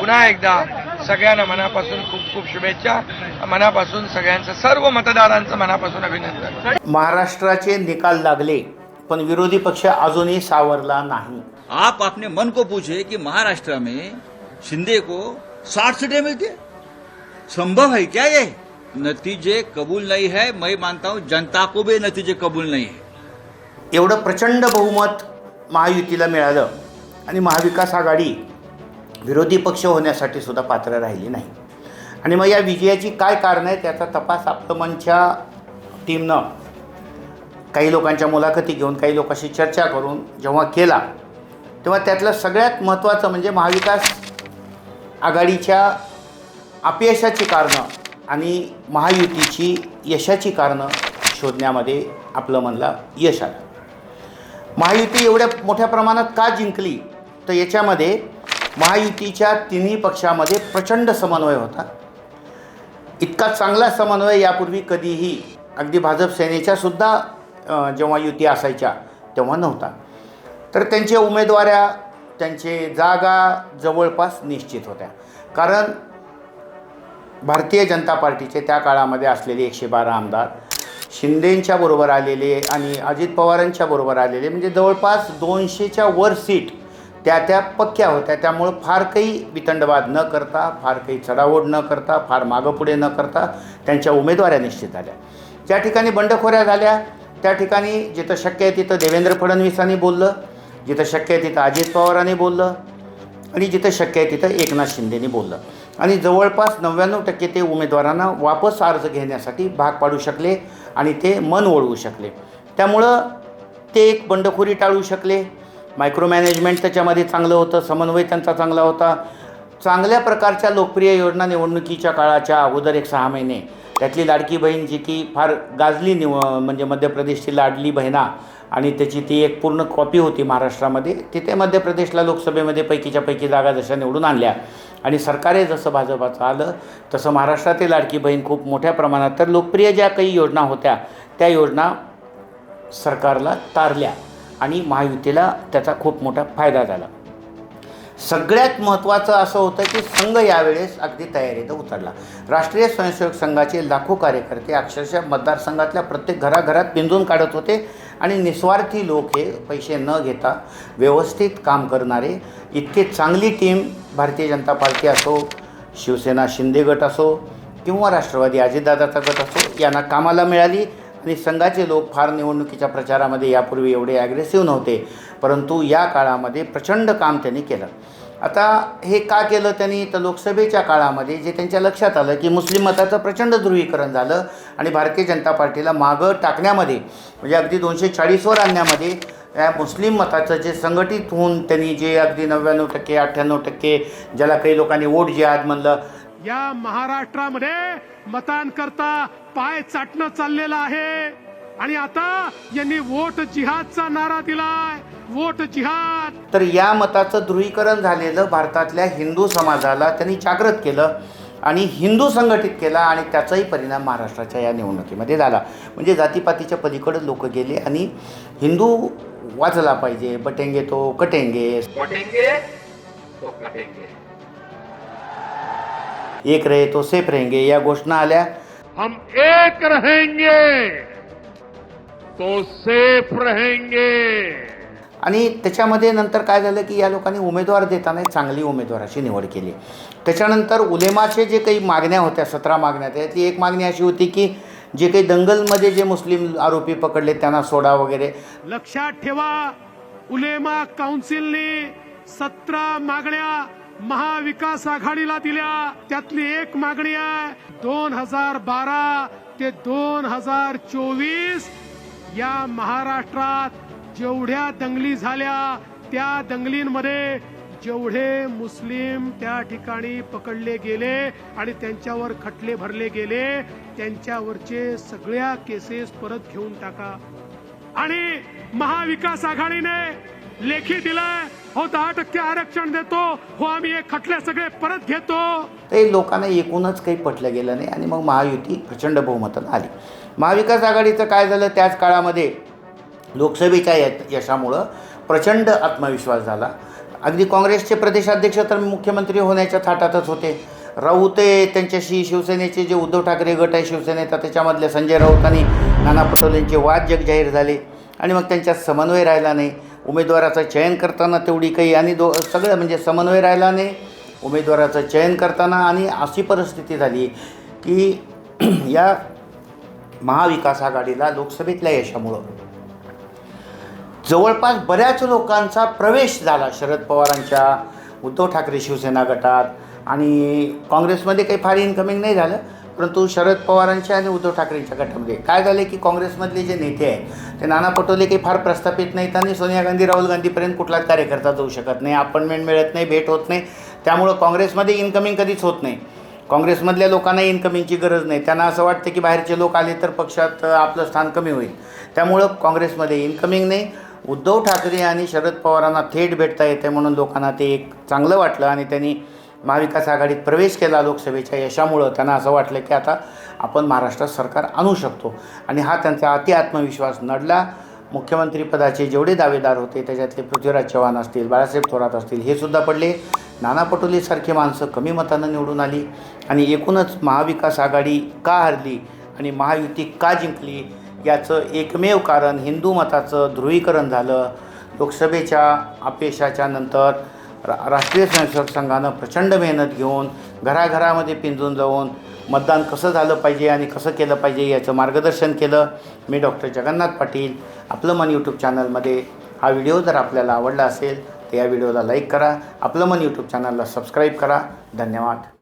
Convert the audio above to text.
पुन्हा एकदा सगळ्यांना मनापासून खूप खूप शुभेच्छा. मनापासून सगळ्यांचं सर्व मतदारांचं मनापासून अभिनंदन. महाराष्ट्राचे निकाल लागले पण विरोधी पक्ष अजूनही सावरला नाही. आप अपने मन को पूछे कि महाराष्ट्र में शिंदे को साठ सीटें मिलती संभव है क्या ये? नतीजे कबूल नहीं है मैं मानता हूं जनता को भी नतीजे कबूल नहीं है। एवढं प्रचंड बहुमत महायुतीला मिळालं आणि महाविकास आघाडी विरोधी पक्ष होण्यासाठी सुद्धा पात्र राहिली नाही. आणि मग या विजयाची काय कारणं आहे त्याचा तपास आप्तमनच्या टीमनं काही लोकांच्या मुलाखती घेऊन काही लोकांशी चर्चा करून जेव्हा केला तेव्हा त्यातलं सगळ्यात महत्त्वाचं म्हणजे महाविकास आघाडीच्या अपयशाची कारणं आणि महायुतीची यशाची कारणं शोधण्यामध्ये आपलं मनला यश आलं. महायुती एवढ्या मोठ्या प्रमाणात का जिंकली? तर याच्यामध्ये महायुतीच्या तिन्ही पक्षामध्ये प्रचंड समन्वय होता. इतका चांगला समन्वय यापूर्वी कधीही अगदी भाजप सेनेच्या सुद्धा जेव्हा युती असायच्या तेव्हा नव्हता. तर त्यांच्या उमेदवाऱ्या त्यांचे जागा जवळपास निश्चित होत्या. कारण भारतीय जनता पार्टीचे त्या काळामध्ये असलेले एकशे बारा आमदार शिंदेंच्या बरोबर आलेले आणि अजित पवारांच्या बरोबर आलेले म्हणजे जवळपास दोनशेच्या वर सीट त्या त्या पक्क्या होत्या. त्यामुळं फार काही वितंडवाद न करता फार काही चढाओढ न करता फार मागंपुढे न करता त्यांच्या उमेदवाऱ्या निश्चित झाल्या. ज्या ठिकाणी बंडखोऱ्या झाल्या त्या ठिकाणी जिथं शक्य आहे तिथं देवेंद्र फडणवीसांनी बोललं जिथं शक्य आहे तिथं अजित पवारांनी बोललं आणि जिथं शक्य आहे तिथं एकनाथ शिंदेनी बोललं. आणि जवळपास नव्याण्णव टक्के ते उमेदवारांना वापस अर्ज घेण्यासाठी भाग पाडू शकले आणि ते मन वळवू शकले. त्यामुळं ते एक बंडखोरी टाळू शकले. मायक्रो मॅनेजमेंट त्याच्यामध्ये चांगलं होतं समन्वय त्यांचा चांगला होता. चांगल्या प्रकारच्या लोकप्रिय योजना निवडणुकीच्या काळाच्या अगोदर एक सहा महिने. त्यातली लाडकी बहीण जी की फार गाजली निव म्हणजे मध्य प्रदेशची लाडली बहिणा आणि त्याची ती एक पूर्ण कॉपी होती महाराष्ट्रामध्ये. तिथे मध्य प्रदेशला लोकसभेमध्ये पैकीच्या पैकी जागा जशा निवडून आणल्या आणि सरकारे जसं भाजपाचं आलं तसं महाराष्ट्रातील लाडकी बहीण खूप मोठ्या प्रमाणात तर लोकप्रिय ज्या काही योजना होत्या त्या योजना सरकारला तारल्या. आणि महायुतीला त्याचा खूप मोठा फायदा झाला. सगळ्यात महत्त्वाचं असं होतं की संघ यावेळेस अगदी तयारीत उतरला. राष्ट्रीय स्वयंसेवक संघाचे लाखो कार्यकर्ते अक्षरशः मतदारसंघातल्या प्रत्येक घराघरात पिंजून काढत होते आणि निस्वार्थी लोक हे पैसे न घेता व्यवस्थित काम करणारे इतके चांगली टीम भारतीय जनता पार्टी असो शिवसेना शिंदे गट असो किंवा राष्ट्रवादी अजितदादाचा गट असो यांना कामाला मिळाली. आणि संघाचे लोक फार निवडणुकीच्या प्रचारामध्ये यापूर्वी एवढे ॲग्रेसिव्ह नव्हते. परंतु या काळामध्ये प्रचंड काम त्यांनी केलं. आता हे का केलं त्यांनी? तर लोकसभेच्या काळामध्ये जे त्यांच्या लक्षात आलं की मुस्लिम मताचं प्रचंड ध्रुवीकरण झालं आणि भारतीय जनता पार्टीला मागं टाकण्यामध्ये म्हणजे अगदी दोनशे चाळीसवर आणण्यामध्ये या मुस्लिम मताचं जे संघटित होऊन त्यांनी जे अगदी नव्याण्णव टक्के अठ्ठ्याण्णव टक्के ज्याला काही लोकांनी वोट जिहाद म्हणलं या महाराष्ट्रामध्ये मतांकरता पाय चाटणं चाललेलं आहे. आणि आता यांनी वोट जिहादचा नारा दिलाय. वोट जिहाद. तर या मताचं ध्रुवीकरण झालेलं भारतातल्या हिंदू समाजाला त्यांनी जागृत केलं आणि हिंदू संघटित केला आणि त्याचाही परिणाम महाराष्ट्राच्या या निवडणुकीमध्ये झाला. म्हणजे जातीपातीच्या पलीकडे लोक गेले आणि हिंदू वाचला पाहिजे. बटेंगे तो कटेंगे. एक रहे तो सेफ रहेंगे या घोषणा आल्या. हम एक रहेंगे तो सेफ रहेंगे। आणि त्याच्यामध्ये नंतर काय झालं की या लोकांनी उमेदवार देताना एक चांगली उमेदवाराची निवड केली. त्याच्यानंतर उलेमाचे जे काही मागण्या होत्या सतरा मागण्या त्यातली एक मागणी अशी होती की जे काही दंगलमध्ये जे मुस्लिम आरोपी पकडले त्यांना सोडा वगैरे. लक्षात ठेवा उलेमा काउन्सिलने सतरा मागण्या महाविकास आघाडीला दिल्या. त्यातली एक मागणी आहे. दोन हजार बारा ते दोन हजार चोवीस या महाराष्ट्रात जेवढ्या दंगली झाल्या त्या दंगलींमध्ये जेवढे मुस्लिम त्या ठिकाणी पकडले गेले आणि त्यांच्यावर खटले भरले गेले त्यांच्यावरचे सगळ्या केसेस परत घेऊन टाका. आणि महाविकास आघाडीने लेखी दिलाय हो दहा टक्के आरक्षण देतो. हो आम्ही हे खटले सगळे परत घेतो. ते लोकांना एकूणच काही पटलं गेलं नाही आणि मग महायुती प्रचंड बहुमतानं आली. महाविकास आघाडीचं काय झालं? त्याच काळामध्ये लोकसभेच्या यशामुळं प्रचंड आत्मविश्वास झाला. अगदी काँग्रेसचे प्रदेशाध्यक्ष तर मुख्यमंत्री होण्याच्या थाटातच होते. राऊते त्यांच्याशी शिवसेनेचे जे उद्धव ठाकरे गट आहे शिवसेनेचा त्याच्यामधल्या संजय राऊत आणि नाना पटोलेंचे वाद जग जाहीर झाले. आणि मग त्यांच्यात समन्वय राहिला नाही. उमेदवाराचं चयन करताना तेवढी काही आणि दो सगळं म्हणजे समन्वय राहिला नाही. उमेदवाराचं चयन करताना आणि अशी परिस्थिती झाली की या महाविकास आघाडीला लोकसभेतल्या यशामुळं जवळपास बऱ्याच लोकांचा प्रवेश झाला. शरद पवारांच्या उद्धव ठाकरे शिवसेना गटात आणि काँग्रेसमध्ये काही फार इन्कमिंग नाही झालं. परंतु शरद पवारांच्या आणि उद्धव ठाकरेंच्या गटामध्ये. काय झाले की काँग्रेसमधले जे नेते आहेत ते नाना पटोले काही फार प्रस्थापित नाहीत आणि सोनिया गांधी राहुल गांधीपर्यंत कुठलाच कार्यकर्ता जाऊ शकत नाही. अपॉइंटमेंट मिळत नाही भेट होत नाही. त्यामुळं काँग्रेसमध्ये इन्कमिंग कधीच होत नाही. काँग्रेसमधल्या लोकांना इन्कमिंगची गरज नाही. त्यांना असं वाटतं की बाहेरचे लोक आले तर पक्षात आपलं स्थान कमी होईल. त्यामुळं काँग्रेसमध्ये इन्कमिंग नाही. उद्धव ठाकरे आणि शरद पवारांना थेट भेटता येते म्हणून लोकांना ते एक चांगलं वाटलं आणि त्यांनी महाविकास आघाडीत प्रवेश केला लोकसभेच्या यशामुळं त्यांना असं वाटलं की आता आपण महाराष्ट्रात सरकार आणू शकतो. आणि हा त्यांचा अति आत्मविश्वास नडला. मुख्यमंत्रीपदाचे जेवढे दावेदार होते त्याच्यातले पृथ्वीराज चव्हाण असतील बाळासाहेब थोरात असतील हे सुद्धा पडले. नाना पटोलेसारखी माणसं कमी मतानं निवडून आली आणि एकूणच महाविकास आघाडी का हरली आणि महायुती का जिंकली याचं एकमेव कारण हिंदू मताचं ध्रुवीकरण झालं. लोकसभेच्या अपयशाच्या नंतर रा राष्ट्रीय स्वयंसेवक संघानं प्रचंड मेहनत घेऊन घराघरामध्ये पिंजून जाऊन मतदान कसं झालं पाहिजे आणि कसं केलं पाहिजे याचं मार्गदर्शन केलं मी डॉक्टर जगन्नाथ पाटील आपलं मन यूट्यूब चॅनलमध्ये. हा व्हिडिओ जर आपल्याला आवडला असेल तर या व्हिडिओला लाईक करा आपलं मन यूट्यूब चॅनलला सबस्क्राईब करा. धन्यवाद.